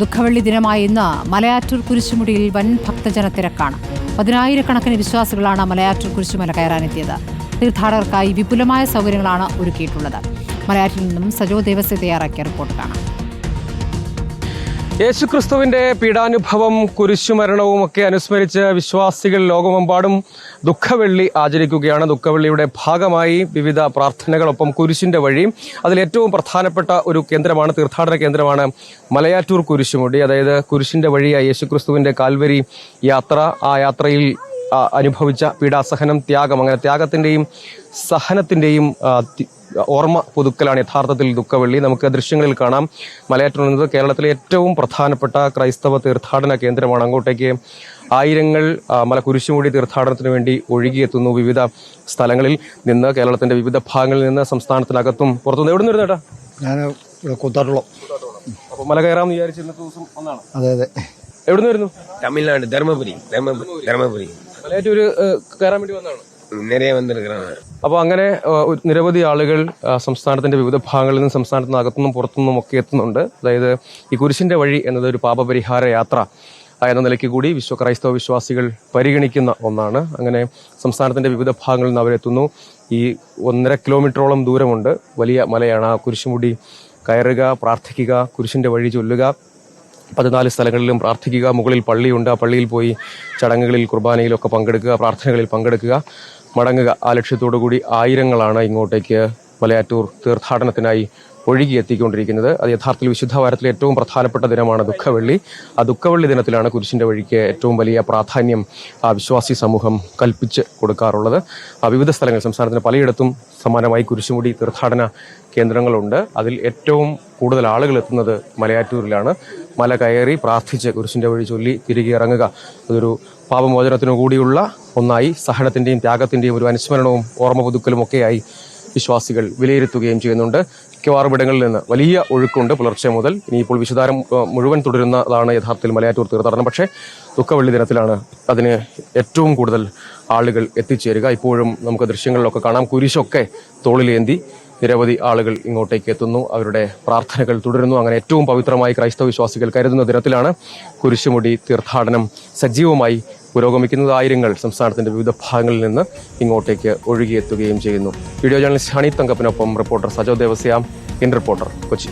ദുഃഖവെള്ളി ദിനമായ ഇന്ന് മലയാറ്റൂർ കുരിശുമുടിയിൽ വൻ ഭക്തജന തിരക്കാണ്. പതിനായിരക്കണക്കിന് വിശ്വാസികളാണ് മലയാറ്റൂർ കുരിശുമല കയറാനെത്തിയത്. തീർത്ഥാടകർക്കായി വിപുലമായ സൗകര്യങ്ങളാണ് ഒരുക്കിയിട്ടുള്ളത്. മലയാറ്റിൽ നിന്നും സജോ ദേവസ്യ തയ്യാറാക്കിയ റിപ്പോർട്ട് കാണാം. യേശുക്രിസ്തുവിന്റെ പീഡാനുഭവം കുരിശുമരണവും ഒക്കെ അനുസ്മരിച്ച് വിശ്വാസികൾ ലോകമെമ്പാടും ദുഃഖവെള്ളി ആചരിക്കുകയാണ്. ദുഃഖവെള്ളിയുടെ ഭാഗമായി വിവിധ പ്രാർത്ഥനകളൊപ്പം കുരിശിന്റെ വഴി അതിലേറ്റവും പ്രധാനപ്പെട്ട ഒരു കേന്ദ്രമാണ് തീർത്ഥാടന കേന്ദ്രമാണ് മലയാറ്റൂർ കുരിശുമുടി. അതായത് കുരിശിന്റെ വഴിയായി യേശുക്രിസ്തുവിന്റെ കാൽവരി യാത്ര ആ യാത്രയിൽ അനുഭവിച്ച പീഡാസഹനം ത്യാഗം. അങ്ങനെ ത്യാഗത്തിന്റെയും തി- ഓർമ്മ പുതുക്കലാണ് യഥാർത്ഥത്തിൽ ദുഃഖവെള്ളി. നമുക്ക് ദൃശ്യങ്ങളിൽ കാണാം. മലയാറ്റൂർ എന്നത് കേരളത്തിലെ ഏറ്റവും പ്രധാനപ്പെട്ട ക്രൈസ്തവ തീർത്ഥാടന കേന്ദ്രമാണ് അങ്ങോട്ടേക്ക് ആയിരങ്ങൾ മലക്കുരിശുമൂടി തീർത്ഥാടനത്തിന് വേണ്ടി ഒഴുകിയെത്തുന്നു വിവിധ സ്ഥലങ്ങളിൽ നിന്ന് കേരളത്തിന്റെ വിവിധ ഭാഗങ്ങളിൽ നിന്ന് സംസ്ഥാനത്തിനകത്തും പുറത്തുനിന്ന്. എവിടെ നിന്ന് ചേട്ടാ ഞാൻ കൂത്താട്ടുള്ള. അപ്പോൾ മല കയറാൻ വിചാരിച്ച് ഇന്നത്തെ ദിവസം ഒന്നാണ് അതെ അതെ. എവിടെ നിന്ന് വരുന്നു? തമിഴ്നാട് ധർമ്മപുരി ധർമ്മപുരി ധർമ്മപുരി. മലയാറ്റൂർ കയറാൻ വേണ്ടി വന്നതാണ്. நிறைய வந்திருக்கிறாங்க അപ്പോൾ അങ്ങനെ ആ, ഒരു നിരവധി ആളുകൾ ആ, സംസ്ഥാനത്തിന്റെ വിവിധ ഭാഗങ്ങളിൽ നിന്നും സംസ്ഥാനത്തിന് അകത്തുനിന്നും പുറത്തുനിന്നും ഒക്കെ എത്തുന്നുണ്ട് അതായത് ഈ കുരിശിന്റെ വഴി എന്നത് ഒരു പാപപരിഹാര യാത്ര ആ, എന്ന നിലയ്ക്ക് കൂടി വിശ്വ ക്രൈസ്തവ വിശ്വാസികൾ പരിഗണിക്കുന്ന ഒന്നാണ് അങ്ങനെ സംസ്ഥാനത്തിന്റെ വിവിധ ഭാഗങ്ങളിൽ നിന്ന് അവരെത്തുന്നു ഈ ഒന്നര കിലോമീറ്ററോളം ദൂരമുണ്ട് വലിയ മലയാണ് ആ കുരിശുമുടി കയറുക പ്രാർത്ഥിക്കുക കുരിശിന്റെ വഴി ചൊല്ലുക പതിനാല് സ്ഥലങ്ങളിലും പ്രാർത്ഥിക്കുക മുകളിൽ പള്ളിയുണ്ട് ആ പള്ളിയിൽ പോയി ചടങ്ങുകളിൽ കുർബാനയിലൊക്കെ പങ്കെടുക്കുക പ്രാർത്ഥനകളിൽ പങ്കെടുക്കുക മടങ്ങുക. ആ ലക്ഷ്യത്തോടു കൂടി ആയിരങ്ങളാണ് ഇങ്ങോട്ടേക്ക് മലയാറ്റൂർ തീർത്ഥാടനത്തിനായി ഒഴുകി എത്തിക്കൊണ്ടിരിക്കുന്നത് അത് യഥാർത്ഥത്തിൽ വിശുദ്ധ വാരത്തിലെ ഏറ്റവും പ്രധാനപ്പെട്ട ദിനമാണ് ദുഃഖവെള്ളി. ആ ദുഃഖവെള്ളി ദിനത്തിലാണ് കുരിശിന്റെ വഴിക്ക് ഏറ്റവും വലിയ പ്രാധാന്യം ആ വിശ്വാസി സമൂഹം കൽപ്പിച്ച് കൊടുക്കാറുള്ളത്. ആ വിവിധ സ്ഥലങ്ങൾ സംസ്ഥാനത്തിന് പലയിടത്തും സമാനമായി കുരിശുമുടി തീർത്ഥാടന കേന്ദ്രങ്ങളുണ്ട്. അതിൽ ഏറ്റവും കൂടുതൽ ആളുകൾ എത്തുന്നത് മലയാറ്റൂരിലാണ്. മല കയറി പ്രാർത്ഥിച്ച് കുരിശിന്റെ വഴി ചൊല്ലി തിരികെ ഇറങ്ങുക. അതൊരു പാപമോചനത്തിനു കൂടിയുള്ള ഒന്നായി സഹനത്തിന്റെയും ത്യാഗത്തിന്റെയും ഒരു അനുസ്മരണവും ഓർമ്മ പുതുക്കലും ഒക്കെയായി വിശ്വാസികൾ വിലയിരുത്തുകയും ചെയ്യുന്നുണ്ട്. മിക്കവാറും ഇടങ്ങളിൽ നിന്ന് വലിയ ഒഴുക്കുണ്ട് പുലർച്ചെ മുതൽ. ഇനിയിപ്പോൾ വിശുദ്ധാരം ഏഹ്, മുഴുവൻ തുടരുന്നതാണ് യഥാർത്ഥത്തിൽ മലയാറ്റൂർ തീർത്ഥാടനം. പക്ഷേ ദുഃഖവെള്ളി ദിനത്തിലാണ് അതിന് ഏറ്റവും കൂടുതൽ ആളുകൾ എത്തിച്ചേരുക. ഇപ്പോഴും നമുക്ക് ദൃശ്യങ്ങളിലൊക്കെ കാണാം. കുരിശൊക്കെ തോളിലേന്തി നിരവധി ആളുകൾ ഇങ്ങോട്ടേക്ക് എത്തുന്നു. അവരുടെ പ്രാർത്ഥനകൾ തുടരുന്നു. അങ്ങനെ ഏറ്റവും പവിത്രമായി ക്രൈസ്തവ വിശ്വാസികൾ കരുതുന്ന ദിനത്തിലാണ് കുരിശുമുടി തീർത്ഥാടനം സജീവമായി പുരോഗമിക്കുന്നത് ആയിരങ്ങൾ സംസ്ഥാനത്തിന്റെ വിവിധ ഭാഗങ്ങളിൽ നിന്ന് ഇങ്ങോട്ടേക്ക് ഒഴുകിയെത്തുകയും ചെയ്യുന്നു. Video journalist Honey തങ്കപ്പിനൊപ്പം reporter Sajo Devasyam in reporter Kochi.